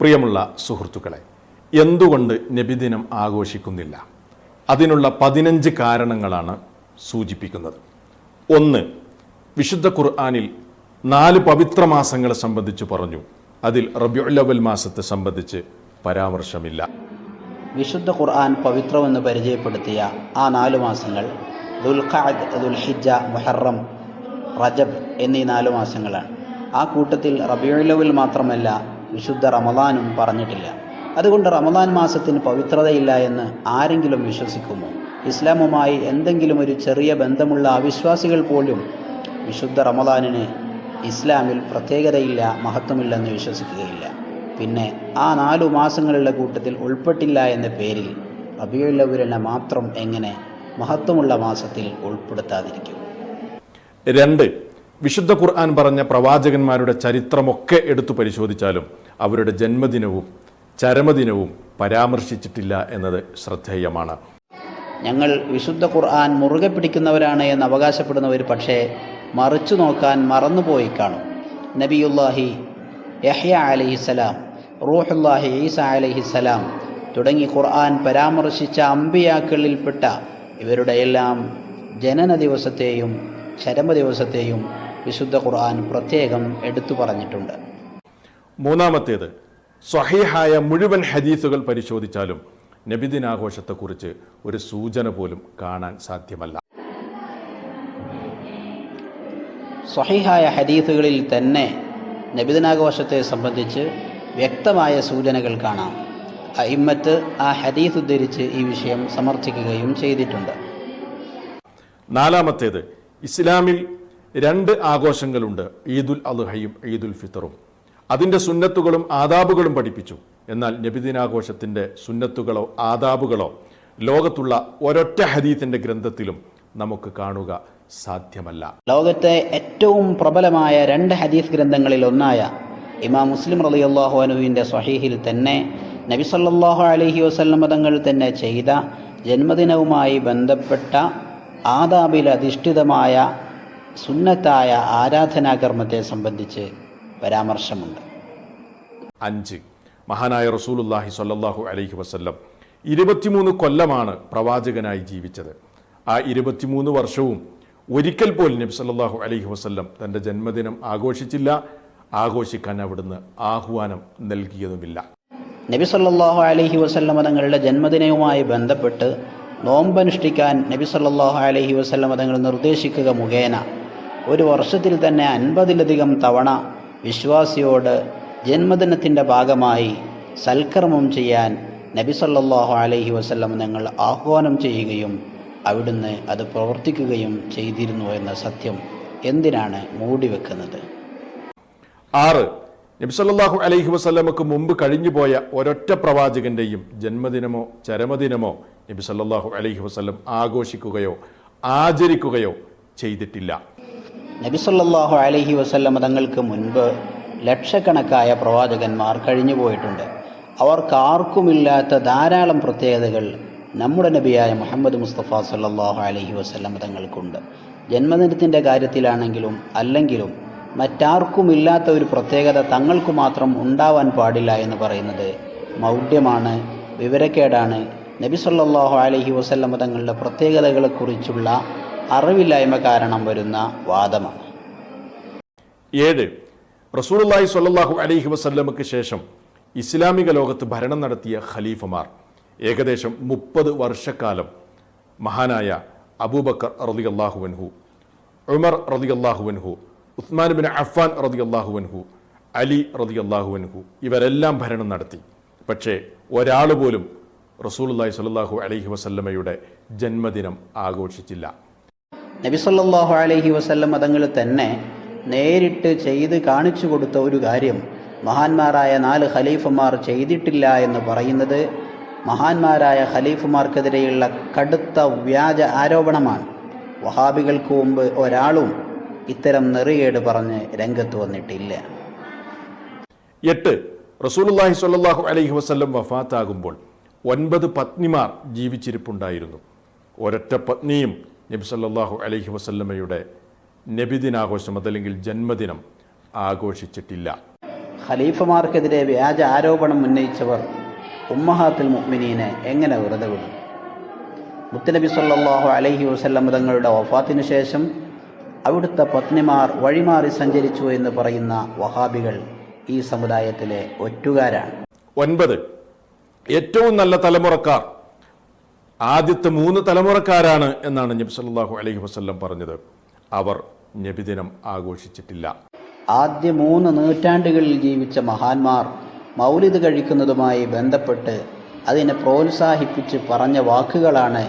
പ്രിയമുള്ള സുഹൃത്തുക്കളെ എന്തുകൊണ്ട് നബിദിനം ആഘോഷിക്കുന്നില്ല? അതിനുള്ള പതിനഞ്ച് കാരണങ്ങളാണ് സൂചിപ്പിക്കുന്നത്. ഒന്ന് വിശുദ്ധ ഖുർആാനിൽ നാല് പവിത്ര മാസങ്ങളെ സംബന്ധിച്ച് പറഞ്ഞു. അതിൽ റബിയുല്ലവൽ മാസത്തെ സംബന്ധിച്ച് പരാമർശമില്ല. വിശുദ്ധ ഖുർആൻ പവിത്രമെന്ന് പരിചയപ്പെടുത്തിയ ആ നാല് മാസങ്ങൾ ദുൽഖാദ് ദുൽഹിജ മുഹറം റജബ് എന്നീ നാല് മാസങ്ങളാണ്. ആ കൂട്ടത്തിൽ റബിയുല്ലവൽ മാത്രമല്ല വിശുദ്ധ റമദാനും പറഞ്ഞിട്ടില്ല. അതുകൊണ്ട് റമദാൻ മാസത്തിന് പവിത്രതയില്ല എന്ന് ആരെങ്കിലും വിശ്വസിക്കുമോ? ഇസ്ലാമുമായി എന്തെങ്കിലും ഒരു ചെറിയ ബന്ധമുള്ള അവിശ്വാസികൾ പോലും വിശുദ്ധ റമദാനിന് ഇസ്ലാമിൽ പ്രത്യേകതയില്ല മഹത്വമില്ലെന്ന് വിശ്വസിക്കുകയില്ല. പിന്നെ ആ നാലു മാസങ്ങളുടെ കൂട്ടത്തിൽ ഉൾപ്പെട്ടില്ല എന്ന പേരിൽ റബിയുല്ലവലിനെ മാത്രം എങ്ങനെ മഹത്വമുള്ള മാസത്തിൽ ഉൾപ്പെടുത്താതിരിക്കും? രണ്ട് വിശുദ്ധ ഖുർആൻ പറഞ്ഞ പ്രവാചകന്മാരുടെ ചരിത്രമൊക്കെ എടുത്തു പരിശോധിച്ചാലും അവരുടെ ജന്മദിനവും ചരമദിനവും പരാമർശിച്ചിട്ടില്ല എന്നത് ശ്രദ്ധേയമാണ്. ഞങ്ങൾ വിശുദ്ധ ഖുർആൻ മുറുകെ പിടിക്കുന്നവരാണ് എന്ന് അവകാശപ്പെടുന്നവർ പക്ഷേ മറിച്ചു നോക്കാൻ മറന്നുപോയി കാണും. നബിയുല്ലാഹി യഹ്യ അലഹിസലാം റൂഹുല്ലാഹി ഈസ അലഹിസലാം തുടങ്ങി ഖുർആൻ പരാമർശിച്ച അമ്പിയാക്കളിൽപ്പെട്ട ഇവരുടെ എല്ലാം ജനന ദിവസത്തെയും ചരമ ദിവസത്തെയും വിശുദ്ധ ഖുർആൻ പ്രത്യേകം എടുത്തു പറഞ്ഞിട്ടുണ്ട്. മൂന്നാമത്തേത് സ്വഹീഹായ മുഴുവൻ ഹദീസുകൾ പരിശോധിച്ചാലും നബിദിനാഘോഷത്തെക്കുറിച്ച് ഒരു സൂചന പോലും കാണാൻ സാധ്യമല്ല. സ്വഹീഹായ ഹദീസുകളിൽ തന്നെ നബിദിനാഘോഷത്തെ സംബന്ധിച്ച് വ്യക്തമായ സൂചനകൾ കാണാം. അയിമ്മത്ത് ആ ഹദീസ് ഉദ്ധരിച്ച് ഈ വിഷയം സമർത്ഥിക്കുകയും ചെയ്തിട്ടുണ്ട്. നാലാമത്തേത് ഇസ്ലാമിൽ രണ്ട് ആഘോഷങ്ങളുണ്ട് ഈദുൽ അദ്ഹയും ഈദുൽ ഫിത്തറും. അതിന്റെ സുന്നത്തുകളും ആദാബുകളും പഠിപ്പിച്ചു. എന്നാൽ നബിദിനാഘോഷത്തിന്റെ സുന്നത്തുകളോ ആദാബുകളോ ലോകത്തുള്ള ഒരൊറ്റ ഹദീത്തിന്റെ ഗ്രന്ഥത്തിലും നമുക്ക് കാണുക സാധ്യമല്ല. ലോകത്തെ ഏറ്റവും പ്രബലമായ രണ്ട് ഹദീസ് ഗ്രന്ഥങ്ങളിൽ ഒന്നായ ഇമാം മുസ്ലിം റളിയല്ലാഹു അനുവിന്റെ സ്വഹീഹിൽ തന്നെ നബി സല്ലാഹു അലഹി വസ്ലം തങ്ങൾ തന്നെ ചെയ്ത ജന്മദിനവുമായി ബന്ധപ്പെട്ട ആദാബിൽ അധിഷ്ഠിതമായ സുന്നത്തായ ആരാധനാകർമ്മത്തെ സംബന്ധിച്ച് പരാമർശമുണ്ട്. അഞ്ച്. മഹാനായ റസൂലുല്ലാഹി സ്വല്ലല്ലാഹു അലൈഹി വസല്ലം ഇരുപത്തിമൂന്ന് കൊല്ലമാണ് പ്രവാചകനായി ജീവിച്ചത്. ആ ഇരുപത്തിമൂന്ന് വർഷവും ഒരിക്കൽ പോലും നബി സല്ലാഹു അലൈഹി വസ്ല്ലം തന്റെ ജന്മദിനം ആഘോഷിച്ചില്ല ആഘോഷിക്കാൻ അവിടുന്ന് ആഹ്വാനം നൽകിയതുമില്ല. നബി സല്ലാഹു അലൈഹി വസ്ല്ലം തങ്ങളുടെ ജന്മദിനവുമായി ബന്ധപ്പെട്ട് നോമ്പനുഷ്ഠിക്കാൻ നബി സല്ലാഹു അലൈഹി വസ്ല്ലം തങ്ങൾ നിർദ്ദേശിക്കുക മുഖേന ഒരു വർഷത്തിൽ തന്നെ അൻപതിലധികം തവണ വിശ്വാസിയോട് ജന്മദിനത്തിന്റെ ഭാഗമായി സൽക്കർമ്മം ചെയ്യാൻ നബി സല്ലല്ലാഹു അലൈഹി വസല്ലം ഞങ്ങൾ ആഹ്വാനം ചെയ്യുകയും അവിടുന്ന് അത് പ്രവർത്തിക്കുകയും ചെയ്തിരുന്നു എന്ന സത്യം എന്തിനാണ് മൂടിവെക്കുന്നത് ആറ് നബി സല്ലല്ലാഹു അലൈഹി വസല്ലമക്ക് മുമ്പ് കഴിഞ്ഞുപോയ ഒരൊറ്റ പ്രവാചകന്റെയും ജന്മദിനമോ ചരമദിനമോ നബി സല്ലല്ലാഹു അലൈഹി വസല്ലം ആഘോഷിക്കുകയോ ആചരിക്കുകയോ ചെയ്തിട്ടില്ല. നബി അലഹി അലൈഹി വസല്ലം തങ്ങൾക്ക് മുൻപ് ലക്ഷക്കണക്കായ പ്രവാചകന്മാർ കഴിഞ്ഞു പോയിട്ടുണ്ട്. അവർക്കാർക്കുമില്ലാത്ത ധാരാളം പ്രത്യേകതകൾ നമ്മുടെ നബിയായ മുഹമ്മദ് മുസ്തഫ സല്ലാഹു അലഹി വസല്ലമ തങ്ങൾക്കുണ്ട്. ജന്മദിനത്തിന്റെ കാര്യത്തിലാണെങ്കിലും അല്ലെങ്കിലും മറ്റാർക്കുമില്ലാത്ത ഒരു പ്രത്യേകത തങ്ങൾക്ക് മാത്രം ഉണ്ടാവാൻ പാടില്ല എന്ന് പറയുന്നത് മൗഢ്യമാണ് വിവരക്കേടാണ്. നബി സല്ലല്ലാഹു അലൈഹി വസല്ലം തങ്ങളുടെ പ്രത്യേകതകളെക്കുറിച്ചുള്ള അറിവില്ലായ്മ കാരണം വരുന്ന വാദമാണ്. ഏഴ്. റസൂലുള്ളാഹി സ്വല്ലല്ലാഹു അലൈഹി വസല്ലമക്ക് ശേഷം ഇസ്ലാമിക ലോകത്ത് ഭരണം നടത്തിയ ഖലീഫമാർ ഏകദേശം മുപ്പത് വർഷക്കാലം മഹാനായ അബൂബക്കർ റതി അള്ളാഹുവൻഹു ഉമർ റതി അള്ളാഹുവൻഹു ഉസ്മാൻ ബിൻ അഫ്ഫാൻ അള്ളാഹുവൻഹു അലി റതി അള്ളാഹുവൻഹു ഇവരെല്ലാം ഭരണം നടത്തി. പക്ഷേ ഒരാൾ പോലും റസൂലുള്ളാഹി സ്വല്ലല്ലാഹു അലൈഹി വസല്ലമയുടെ ജന്മദിനം ആഘോഷിച്ചില്ല. നബി സല്ലല്ലാഹു അലൈഹി വസല്ലം മതങ്ങൾ തന്നെ നേരിട്ട് ചെയ്ത് കാണിച്ചു കൊടുത്ത ഒരു കാര്യം മഹാന്മാരായ നാല് ഖലീഫുമാർ ചെയ്തിട്ടില്ല എന്ന് പറയുന്നത് മഹാന്മാരായ ഖലീഫുമാർക്കെതിരെയുള്ള കടുത്ത വ്യാജ ആരോപണമാണ്. വഹാബികൾക്ക് മുമ്പ് ഒരാളും ഇത്തരം നെറുകേട് പറഞ്ഞ് രംഗത്ത് വന്നിട്ടില്ല. എട്ട് റസൂലുള്ളാഹി സ്വല്ലാഹു അലൈഹി വസ്ല്ലം വഫാത്താകുമ്പോൾ ഒൻപത് പത്നിമാർ ജീവിച്ചിരിപ്പുണ്ടായിരുന്നു. ഒരൊറ്റ പത്നിയും നബി സല്ലല്ലാഹു അലൈഹി വസല്ലമയുടെ നബിദിനാഘോഷം അതല്ലെങ്കിൽ ജന്മദിനം ആഘോഷിച്ചിട്ടില്ല. ഖലീഫമാർക്കെതിരെ വ്യാജ ആരോപണം ഉന്നയിച്ചവർ ഉമ്മഹാത്തുൽ മുഹ്മിനീനെ എങ്ങനെ വെറുതെ വിടും? മുത്തനബി സല്ലാഹു അലഹി വസല്ലം തങ്ങളുടെ വഫാത്തിനു ശേഷം അവിടുത്തെ പത്നിമാർ വഴിമാറി സഞ്ചരിച്ചു എന്ന് പറയുന്ന വഹാബികൾ ഈ സമുദായത്തിലെ ഒറ്റുകാരാണ്. ഒൻപത് ഏറ്റവും നല്ല തലമുറക്കാർ ആദ്യത്തെ മൂന്ന് തലമുറക്കാരാണ് എന്നാണ് നബി സല്ലല്ലാഹു അലൈഹി വസല്ലം പറഞ്ഞത്. അവർ നബിദിനം ആഘോഷിച്ചിട്ടില്ല. ആദ്യ മൂന്ന് നൂറ്റാണ്ടുകളിൽ ജീവിച്ച മഹാന്മാർ മൗലിദ് കഴിക്കുന്നതുമായി ബന്ധപ്പെട്ട് അതിനെ പ്രോത്സാഹിപ്പിച്ച് പറഞ്ഞ വാക്കുകളാണ്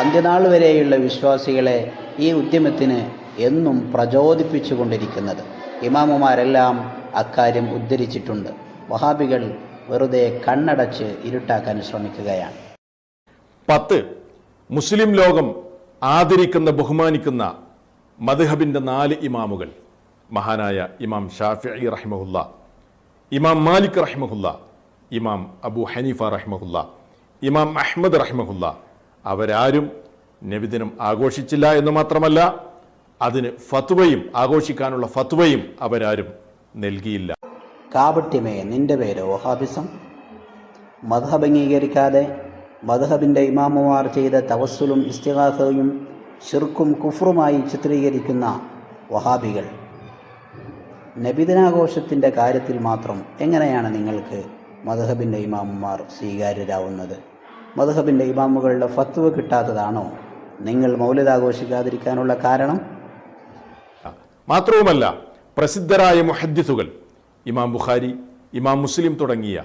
അന്ത്യനാൾ വരെയുള്ള വിശ്വാസികളെ ഈ ഉദ്യമത്തിന് എന്നും പ്രചോദിപ്പിച്ചുകൊണ്ടിരിക്കുന്നത്. ഇമാമുമാരെല്ലാം അക്കാര്യം ഉദ്ധരിച്ചിട്ടുണ്ട്. വഹാബികൾ വെറുതെ കണ്ണടച്ച് ഇരുട്ടാക്കാൻ ശ്രമിക്കുകയാണ്. പത്ത് മുസ്ലിം ലോകം ആദരിക്കുന്ന ബഹുമാനിക്കുന്ന മദ്ഹബിന്റെ നാല് ഇമാമുകൾ. മഹാനായ ഇമാം ഷാഫി റഹിമഹുല്ല ഇമാം മാലിക് റഹിമഹുല്ല ഇമാം അബു ഹനീഫ റഹിമഹുല്ല ഇമാം അഹമ്മദ് റഹിമഹുല്ല. അവരാരും നബിദിനം ആഘോഷിച്ചില്ല എന്ന് മാത്രമല്ല അതിന് ഫത്വയും ആഘോഷിക്കാനുള്ള ഫത്വയും അവരാരും നൽകിയില്ല. കാപട്യമേ നിന്റെ പേര് വഹാബിസം. മധബ് മധബിന്റെ ഇമാമുമാർ ചെയ്ത തവസ്സുലും ഇസ്തിഹാസയും ഷിർക്കും കുഫറുമായി ചിത്രീകരിക്കുന്ന വഹാബികൾ. നബിദിനാഘോഷത്തിന്റെ കാര്യത്തിൽ മാത്രം എങ്ങനെയാണ് നിങ്ങൾക്ക് മധഹബിന്റെ ഇമാമുമാർ സ്വീകാര്യരാവുന്നത്? മധഹബിന്റെ ഇമാമുകളുടെ ഫത്വ കിട്ടാത്തതാണോ? നിങ്ങൾ മൗലിതാഘോഷിക്കാതിരിക്കാനുള്ള കാരണം? മാത്രവുമല്ല പ്രസിദ്ധരായ മുഹദ്ദിസുകൾ ഇമാം ബുഖാരി ഇമാം മുസ്ലിം തുടങ്ങിയ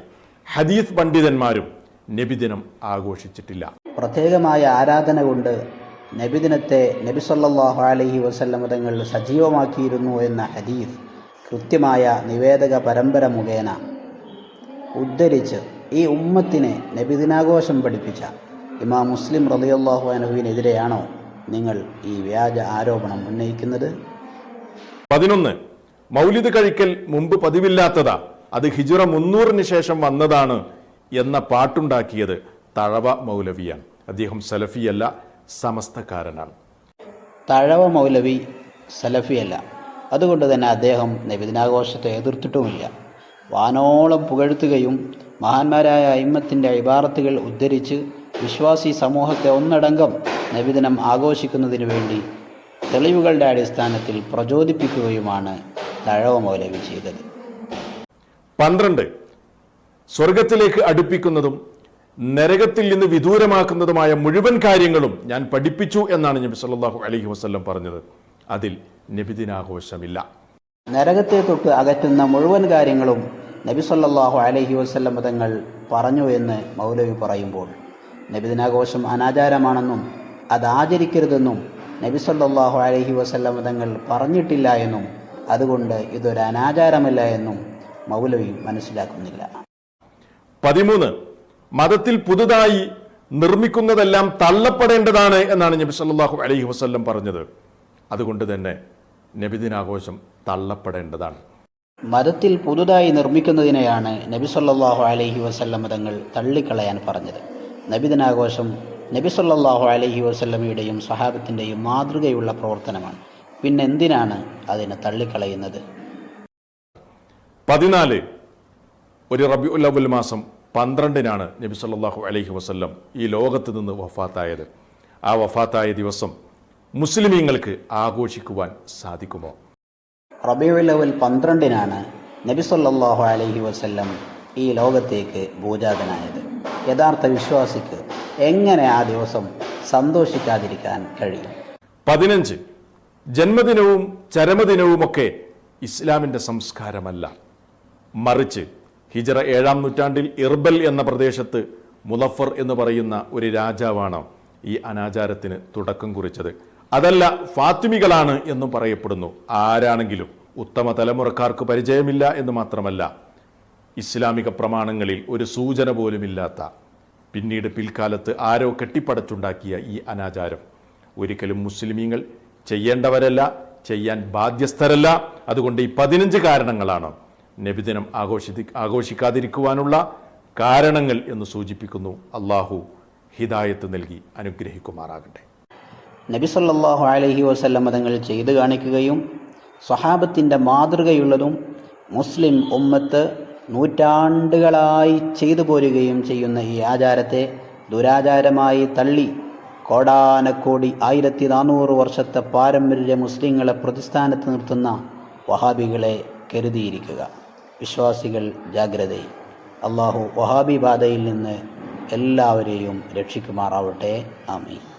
ഹദീസ് പണ്ഡിതന്മാരും നബിദിനം ആഘോഷിച്ചിട്ടില്ല. പ്രത്യേകമായ ആരാധന കൊണ്ട് നബിദിനത്തെ നബി സല്ലല്ലാഹു അലൈഹി വസല്ലം തങ്ങൾ സജീവമാക്കിയിരുന്നു എന്ന ഹദീസ് കൃത്യമായ നിവേദക പരമ്പര മുഖേന ഉദ്ധരിച്ച് ഈ ഉമ്മത്തിനെ നബിദിനാഘോഷം പഠിപ്പിച്ച ഇമാം മുസ്ലിം റളിയല്ലാഹു അനഹുവിനെതിരെയാണോ നിങ്ങൾ ഈ വ്യാജ ആരോപണം ഉന്നയിക്കുന്നത്? പതിനൊന്ന്. മൗലിദ് കഴിക്കൽ മുമ്പ് പതിവില്ലാത്തതാ. അത് ഹിജുറ മുന്നൂറിന് ശേഷം വന്നതാണ് എന്ന പാട്ടുണ്ടാക്കിയത് തഴവ മൗലവിയാണ്. അദ്ദേഹം സലഫിയല്ല സമസ്തക്കാരനാണ്. തഴവ മൗലവി സലഫിയല്ല. അതുകൊണ്ട് തന്നെ അദ്ദേഹം നബിദിനാഘോഷത്തെ എതിർത്തിട്ടുമില്ല. വാനോളം പുകഴ്ത്തുകയും മഹാന്മാരായ അയിമത്തിന്റെ ഇബാറത്തുകൾ ഉദ്ധരിച്ച് വിശ്വാസി സമൂഹത്തെ ഒന്നടങ്കം നബിദിനം ആഘോഷിക്കുന്നതിന് വേണ്ടി തെളിവുകളുടെ അടിസ്ഥാനത്തിൽ പ്രചോദിപ്പിക്കുകയുമാണ് തഴവ മൗലവി ചെയ്തത്. പന്ത്രണ്ട് സ്വർഗത്തിലേക്ക് അടുപ്പിക്കുന്നതും നരകത്തിൽ നിന്ന് വിദൂരമാക്കുന്നതുമായ മുഴുവൻ കാര്യങ്ങളും ഞാൻ പഠിപ്പിച്ചു എന്നാണ് നബി സല്ലാഹു അലഹി വസല്ലം പറഞ്ഞത്. അതിൽ നബിദിനാഘോഷമില്ല. നരകത്തെ തൊട്ട് അകറ്റുന്ന മുഴുവൻ കാര്യങ്ങളും നബി സല്ലാഹു അലഹി വസല്ലം തങ്ങൾ പറഞ്ഞു എന്ന് മൗലവി പറയുമ്പോൾ നബിദിനാഘോഷം അനാചാരമാണെന്നും അത് ആചരിക്കരുതെന്നും നബി സല്ലാഹു അലഹി വസല്ലം തങ്ങൾ പറഞ്ഞിട്ടില്ല എന്നും അതുകൊണ്ട് ഇതൊരു അനാചാരമല്ല എന്നും മൗലവി മനസ്സിലാക്കുന്നില്ല. പതിമൂന്ന് മതത്തിൽ പുതുതായി നിർമ്മിക്കുന്നതെല്ലാം തള്ളപ്പെടേണ്ടതാണ് എന്നാണ് നബി സല്ലാഹു അലൈഹി വസല്ലം പറഞ്ഞത്. അതുകൊണ്ട് തന്നെ നബിദിനാഘോഷം തള്ളപ്പെടേണ്ടതാണ്. മതത്തിൽ പുതുതായി നിർമ്മിക്കുന്നതിനെയാണ് നബി സല്ലാഹു അലൈഹി വസല്ലം തങ്ങൾ തള്ളിക്കളയാൻ പറഞ്ഞത്. നബിദിനാഘോഷം നബി സല്ലാഹു അലൈഹി വസല്ലമയുടെയും സഹാബത്തിന്റെയും മാതൃകയുള്ള പ്രവർത്തനമാണ്. പിന്നെന്തിനാണ് അതിനെ തള്ളിക്കളയുന്നത്? പതിനാല് ഒരു റബി ഉല്ലബുൽ മാസം പന്ത്രണ്ടിനാണ് നബി സല്ലാഹു അലൈഹി വസ്ല്ലം ഈ ലോകത്ത് നിന്ന് വഫാത്തായത്. ആ വഫാത്തായ ദിവസം മുസ്ലിമീങ്ങൾക്ക് ആഘോഷിക്കുവാൻ സാധിക്കുമോ? റബിയുൽ അവൽ പന്ത്രണ്ടിനാണ് നബി സല്ലാഹു അലൈഹി വസ്ല്ലം ഈ ലോകത്തേക്ക് ഭൂജാതനായത്. യഥാർത്ഥ വിശ്വാസിക്ക് എങ്ങനെ ആ ദിവസം സന്തോഷിക്കാതിരിക്കാൻ കഴിയും? പതിനഞ്ച്. ജന്മദിനവും ചരമദിനവുമൊക്കെ ഇസ്ലാമിന്റെ സംസ്കാരമല്ല. മറിച്ച് ഹിജറ ഏഴാം നൂറ്റാണ്ടിൽ ഇർബൽ എന്ന പ്രദേശത്ത് മുലഫർ എന്ന് പറയുന്ന ഒരു രാജാവാണ് ഈ അനാചാരത്തിന് തുടക്കം കുറിച്ചത്. അതല്ല ഫാത്തിമികളാണ് എന്നും പറയപ്പെടുന്നു. ആരാണെങ്കിലും ഉത്തമ തലമുറക്കാർക്ക് പരിചയമില്ല എന്ന് മാത്രമല്ല ഇസ്ലാമിക പ്രമാണങ്ങളിൽ ഒരു സൂചന പോലുമില്ലാത്ത പിന്നീട് പിൽക്കാലത്ത് ആരോ കെട്ടിപ്പടച്ചുണ്ടാക്കിയ ഈ അനാചാരം. ഒരിക്കലും മുസ്ലിമീങ്ങൾ ചെയ്യേണ്ടവരല്ല ചെയ്യാൻ ബാധ്യസ്ഥരല്ല. അതുകൊണ്ട് ഈ പതിനഞ്ച് കാരണങ്ങളാണ് നബിദിനം ആഘോഷി ആഘോഷിക്കാതിരിക്കുവാനുള്ള കാരണങ്ങൾ എന്ന് സൂചിപ്പിക്കുന്നു. അള്ളാഹു ഹിദായത്ത് നൽകി അനുഗ്രഹിക്കുമാറാകട്ടെ. നബി സല്ലാഹു അലഹി വസല്ലം തങ്ങൾ ചെയ്തു കാണിക്കുകയും സ്വഹാബത്തിന്റെ മാതൃകയുള്ളതും മുസ്ലിം ഉമ്മത്ത് നൂറ്റാണ്ടുകളായി ചെയ്തു പോരുകയും ചെയ്യുന്ന ഈ ആചാരത്തെ ദുരാചാരമായി തള്ളി കോടാനക്കോടി ആയിരത്തി നാനൂറ് വർഷത്തെ പാരമ്പര്യ മുസ്ലിങ്ങളെ പ്രതിസ്ഥാനത്ത് നിർത്തുന്ന വഹാബികളെ കരുതിയിരിക്കുക. വിശ്വാസികൾ ജാഗ്രതയിൽ അള്ളാഹു വഹാബി ബാധയിൽ നിന്ന് എല്ലാവരെയും രക്ഷിക്കുമാറാവട്ടെ. ആമീൻ.